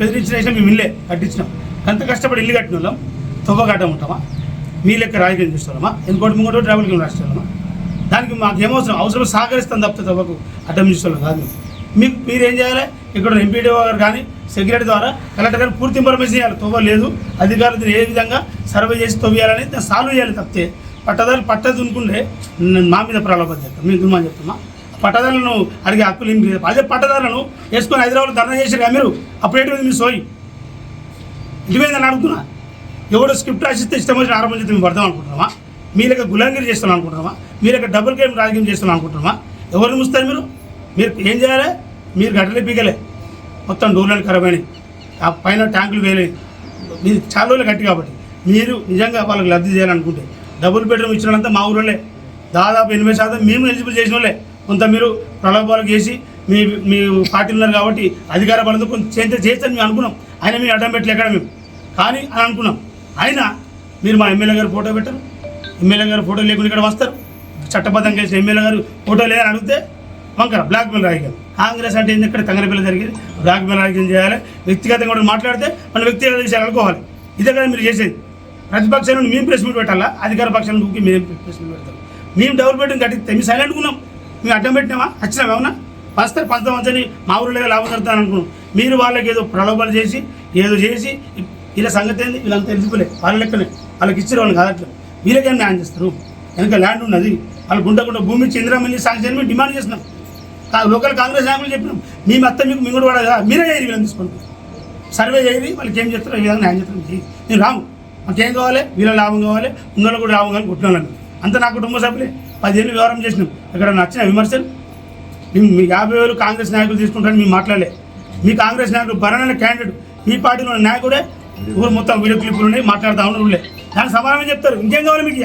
బెదిరించిన విషయం మేము ఇల్లే కట్టించినాం. అంత కష్టపడి ఇల్లు కట్టిన వాళ్ళం. తొవ్వ కట్టమంటామా మీ లెక్క రాజకీయం చేస్తామా ఇంకోటి ముంగోటి ట్రావెల్ కింద రాష్ట్రాలమా దానికి మాకు ఏమవసరం? అవసరం సహకరిస్తాం తప్పితే తవ్వకు. అడ్డం చూస్తాం కాదు. మీకు మీరు ఏం చేయాలి? ఇక్కడ ఎంపీడీఓ గారు కానీ సెక్రటరీ ద్వారా కలెక్టర్ గారు పూర్తి ఇన్ఫర్మేషన్ చేయాలి తవ్వ లేదు. అధికారులు ఏ విధంగా సర్వే చేసి తవ్వేయాలని సాల్వ్ చేయాలి తప్పితే పట్టదారులు పట్టదు అనుకుంటే మా మీద ప్రలోభం చేస్తాం. మీకు మనం చెప్తున్నా. పట్టదారులను అడిగే హక్కులు ఏం లేదు. అదే పట్టదారులను వేసుకొని హైదరాబాద్ ధర్నా చేశారు మీరు? అప్పుడు మీ సోయి? ఇటువైందని అడుగుతున్నా ఎవడో స్క్రిప్ట్ రాసిస్తే ఇష్టం వచ్చిన ఆరంభం చేస్తే మేము పడదాం అనుకుంటున్నామా? మీ లెక్క గులాంగిరి చేస్తాం అనుకుంటున్నామా? మీ లెక్క డబుల్ గేమ్ రాజకీయం చేస్తాం అనుకుంటున్నామా? ఎవరిని ముస్తారు మీరు? మీరు ఏం చేయాలి? మీరు గడ్డలే పీకలే. మొత్తం డోర్లను ఖరాబ్ అయినాయి ఆ పైన ట్యాంకులు వేయలేదు మీరు చాలా రోజులు గట్టి కాబట్టి మీరు నిజంగా వాళ్ళకి లబ్ధి చేయాలనుకుంటే డబుల్ బెడ్రూమ్ ఇచ్చిన వాళ్ళంతా మా ఊళ్ళోనే దాదాపు ఎనభై శాతం మేము ఎలిజిబుల్ చేసిన వాళ్ళే కొంత మీరు ప్రలోభాలు చేసి మీ మీ పార్టీ ఉన్నారు కాబట్టి అధికార బలంతో కొంత చేస్తే చేస్తాను మేము అనుకున్నాం. ఆయన మీరు అడ్డం పెట్టలే ఎక్కడ మేము? కానీ అని అనుకున్నాం. అయినా మీరు మా ఎమ్మెల్యే గారు ఫోటో పెట్టరు. ఎమ్మెల్యే గారు ఫోటో లేకుండా ఇక్కడ వస్తారు. చట్టబద్ధంగా చేసిన ఎమ్మెల్యే గారు ఫోటో లేదని అడిగితే వంకర బ్లాక్ మెయిల్ రాయగలరు కాంగ్రెస్ అంటే ఏంది? ఇక్కడ తంగరపిల్ల జరిగింది బ్లాక్ మెయిల్ రాజకీయం చేయాలి. వ్యక్తిగతంగా కూడా మాట్లాడితే మన వ్యక్తిగత విషయాలు అనుకోవాలి. ఇదే కదా మీరు చేసేది. ప్రతిపక్షం నుండి మేము ప్రెస్ మీట్ పెట్టాలా? అధికార పక్షం నుండి మేము ప్రెస్ మీట్ పెడతాం. మేము డబుల్ బెడ్రూమ్ కట్టిస్తే మేము సైలెంట్ ఉన్నాం. మేము అడ్డం పెట్టినామా? వచ్చినాం ఏమన్నా? వస్తే పంచమని మా ఊరిలో లాభం జరుగుతాను అనుకున్నాం. మీరు వాళ్ళకి ఏదో ప్రలోభాలు చేసి ఏదో చేసి వీళ్ళ సంగతి ఏంది? వీళ్ళంతా ఎదుగులే వాళ్ళ లెక్కనే. వాళ్ళకి ఇచ్చారు వాళ్ళు కాదట్లేదు వీళ్ళకేం న్యాయం చేస్తారు? వెనక ల్యాండ్ ఉన్నది. వాళ్ళు గుంట గుంట భూమి ఇచ్చి ఇందిరామల్లి సాంక్షన్ మేము డిమాండ్ చేస్తున్నాం. లోకల్ కాంగ్రెస్ నాయకులు చెప్పినాం. మీ అత్త మీకు మింగుడు కూడా కదా మీరే చేయరు వీళ్ళని తీసుకోండి. సర్వే చేయరు వాళ్ళకి ఏం చెప్తారో ఈ విధంగా న్యాయం చెప్తాను నేను రాము. మాకేం కావాలి? వీళ్ళ లాభం కావాలి ఇందులో కూడా లాభం కావాలి కుట్టినాను అంత నా కుటుంబ సభ్యులే. పదిహేను వ్యవహారం చేసినాం. ఇక్కడ నచ్చిన విమర్శలు? మీ యాభై వేలు కాంగ్రెస్ నాయకులు తీసుకుంటారని మేము మాట్లాడలే. మీ కాంగ్రెస్ నాయకుడు బలమైన క్యాండిడేట్. మీ పార్టీలో నాయకుడే ఊరు మొత్తం వీడియో క్లిప్లు ఉన్నాయి మాట్లాడుతూ ఉన్నారు దానికి సమాధానం చెప్తారు? ఇంకేం కావాలి మీకు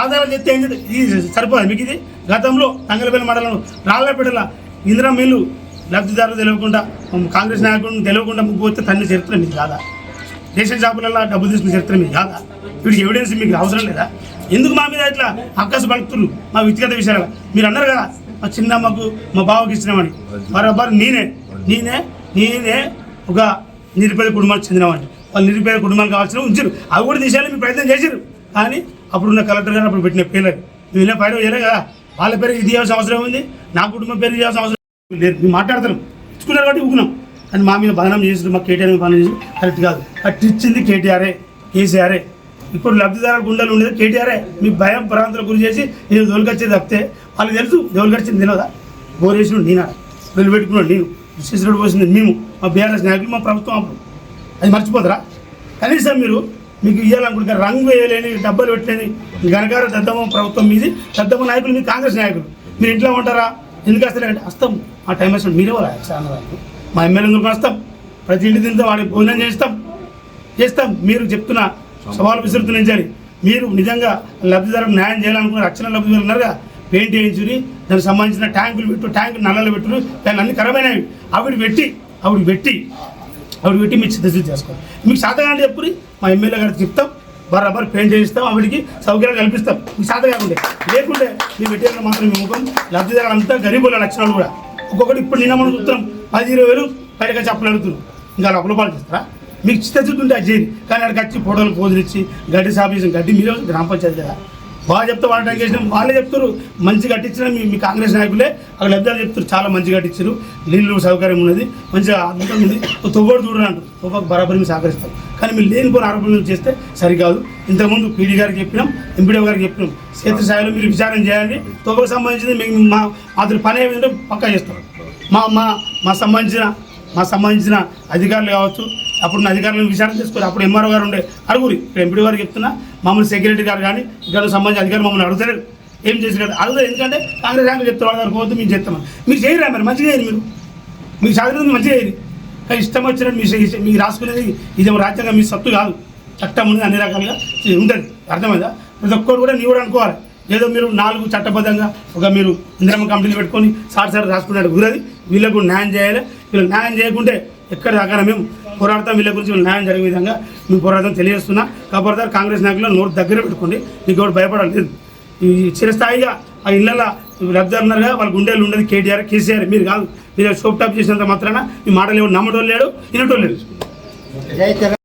ఆధారాలు చెప్తే ఏం ఇది సరిపోదు. మీకు ఇది గతంలో తంగలపల్లి మండలం రాళ్ళపేటల ఇందిరా మిల్లు లబ్ధిదారులు తెలియకుండా కాంగ్రెస్ నాయకులను తెలియకుండా ముగ్గు వస్తే తన్ని చరిత్ర మీకు కాదా? రేషన్ షాపులలో డబ్బు తీసుకున్న చరిత్ర మీకు కాదా? వీడికి ఎవిడెన్స్ మీకు అవసరం లేదా? ఎందుకు మా మీద ఇట్లా అక్కసు పలుకుతున్నారు మా వ్యక్తిగత విషయాలు. మీరు అన్నారు కదా మా చిన్నమ్మకు మా బావకి ఇచ్చినామని బరాబర్ నేనే నేనే నేనే ఒక నిరుపేద కుటుంబానికి చెందినవాడిని. వాళ్ళు నిరుపేద కుటుంబాలు కావాల్సిన ఉంచారు. అవి కూడా తీసేయాలని మీరు ప్రయత్నం చేశారు కానీ అప్పుడున్న కలెక్టర్ గారు అప్పుడు పెట్టిన పేర్లు. నువ్వు ఇలా పైన చేయలే కదా వాళ్ళ పేరు ఇది చేయాల్సిన అవసరం ఉంది నా కుటుంబం పేరు చేయాల్సిన అవసరం లేదు మేము మాట్లాడతాం. ఇచ్చుకున్నారు కాబట్టి ఊకున్నాం. అని మా మీద బదనం చేసి మా కేటీఆర్ మీద బదనం చేసి కరెక్ట్ కాదు. అట్లా ఇచ్చింది కేటీఆర్ఏ కేసీఆర్ఏ ఇప్పుడు లబ్ధిదారుల గుండెలు ఉండేది కేటీఆర్ఏ మీ భయం ప్రాంతాలకు గురి చేసి నేను దోలుకొచ్చేది తప్పితే వాళ్ళకి తెలుసు దోలుకొచ్చింది తెలియదా? బోరేసిన నేనా? వెళ్ళి పెట్టుకున్నాడు నేను. విశ్వేశ్వరుడు పోసింది మేము. మా బీఆర్ఎస్ నాయకులు మా ప్రభుత్వం అప్పుడు. అది మర్చిపోతారా? కనీసం మీరు మీకు ఇవ్వాలనుకుంటే రంగు వేయలేని డబ్బులు పెట్టలేని గనగారు దద్దమ్మ ప్రభుత్వం మీది. దద్దమ్మ నాయకులు మీ కాంగ్రెస్ నాయకులు. మీరు ఇంట్లో ఉంటారా? ఎందుకు వస్తారంటే వస్తాం ఆ టైం వేసిన మీరే వాళ్ళ అన్నదానికి మా ఎమ్మెల్యే గురించి వస్తాం ప్రతి ఇంటి తింటాం వాడికి భోజనం చేస్తాం. చేస్తాం. మీరు చెప్తున్న సవాలు విసురుతున్నించాలి మీరు నిజంగా లబ్ధిదారులకు న్యాయం చేయాలనుకున్న రక్షణ లబ్ధిదారులు ఉన్నారుగా? పెయింట్ వేయించుని దానికి సంబంధించిన ట్యాంకులు పెట్టు ట్యాంకు నల్లలు పెట్టు దాని అన్ని ఖరాబైనవి. ఆవిడ పెట్టి ఆవిడ పెట్టి ఆవిడ పెట్టి మీరు సిద్ధ చేసుకోవాలి మీకు శాతగా చెప్పుని మా ఎమ్మెల్యే గారికి చెప్తాం బరాబర్ పెయింట్ చేయిస్తాం ఆవిడకి సౌకర్యాలు కల్పిస్తాం. మీకు సాధ కాకుండా లేకుంటే మీ పెట్టేయాలని మాత్రం మీ ముఖం లబ్ధిదారులు అంతా గరీబుల లక్షణాలు కూడా. ఒక్కొక్కటి ఇప్పుడు నిన్న మనం చూస్తున్నాం పది ఇరవై వేలు బయటగా చెప్పలు అడుగుతున్నారు. ఇంకా అలా పాలు చేస్తారా? మీకు చిత్తశుద్ధి ఉంటే అది చేయండి. కానీ అక్కడికి వచ్చి ఫోటోలు పోజులు ఇచ్చి గడ్డి సాపేసిన గడ్డి మీరే గ్రామ పంచాయతీ కదా. బాగా చెప్తే వాళ్ళ చేసిన. వాళ్ళే చెప్తారు మంచి కట్టించిన మీ మీ కాంగ్రెస్ నాయకులే. అక్కడ లబ్ధాలు చెప్తారు చాలా మంచి కట్టించారు నీళ్ళు సౌకర్యం ఉన్నది మంచిగా అద్భుతం ఉంది. తొవ్వడు చూడరు అంటారు. తొవ్వకు బరాబరి మీరు సహకరిస్తారు కానీ మీరు లేనిపోయిన ఆరోపణలు చేస్తే సరికాదు. ఇంతకుముందు పీడీ గారికి చెప్పినాం ఎంపీడీ గారికి చెప్పినాం. క్షేత్రస్థాయిలో మీరు విచారణ చేయండి. తొవ్వకు సంబంధించింది మేము మా మాది పని ఏమిటంటే పక్కా చేస్తాం. మా మా మా సంబంధించిన మా సంబంధించిన అధికారులు కావచ్చు అప్పుడు నా అధికారులను విచారణ చేసుకోవాలి. అప్పుడు ఎంఆర్ఓ గారు ఉండే అడుగురి. ఎంపీడీ గారు చెప్తున్నా మమ్మల్ని సెక్యూరిటీ గారు కానీ ఇక్కడ సంబంధించిన అధికారులు మమ్మల్ని అడుగుతారు ఏం చేసినట్టు అడుగుతారు ఎందుకంటే కాంగ్రెస్ ర్యాంకులు చెప్తారు గారు పోతే మేము చేస్తామని మీరు చేయరా మరి? మంచిగా చేయరు మీరు. మీకు సాధన మంచిగా చేయరు కానీ ఇష్టం వచ్చినట్టు మీ మీకు రాసుకునేది ఇదేమో రాజ్యాంగం మీ సత్తు కాదు. చట్టం ఉంది అన్ని రకాలుగా ఉంటుంది. అర్థమైందా? ప్రతి ఒక్కరు కూడా నీ కూడా అనుకోవాలి. ఏదో మీరు నాలుగు చట్టబద్ధంగా ఒక మీరు ఇంద్రమ్మ కంపెనీలు పెట్టుకొని సార్ సార్ రాసుకున్నాడు గురది వీళ్ళకు న్యాయం చేయాలి. వీళ్ళు న్యాయం చేయకుంటే ఎక్కడ దాకా మేము పోరాడతాం వీళ్ళ గురించి న్యాయం జరిగే విధంగా మేము పోరాడతాం తెలియజేస్తున్నా. కాబట్టి కాంగ్రెస్ నాయకులు నోటు దగ్గర పెట్టుకోండి మీకు ఎవరు భయపడలేదు. ఈ చిరస్థాయిగా ఆ ఇళ్ళ లబ్ధారున్నారుగా వాళ్ళ గుండెలు ఉండేది కేటీఆర్ కేసీఆర్ మీరు కాదు. మీరు షోప్ టాప్ చేసినంత మాత్రాన మీ మాటలు ఎవరు నమ్మటోళ్ళు లేడు వినటోళ్ళు లేడు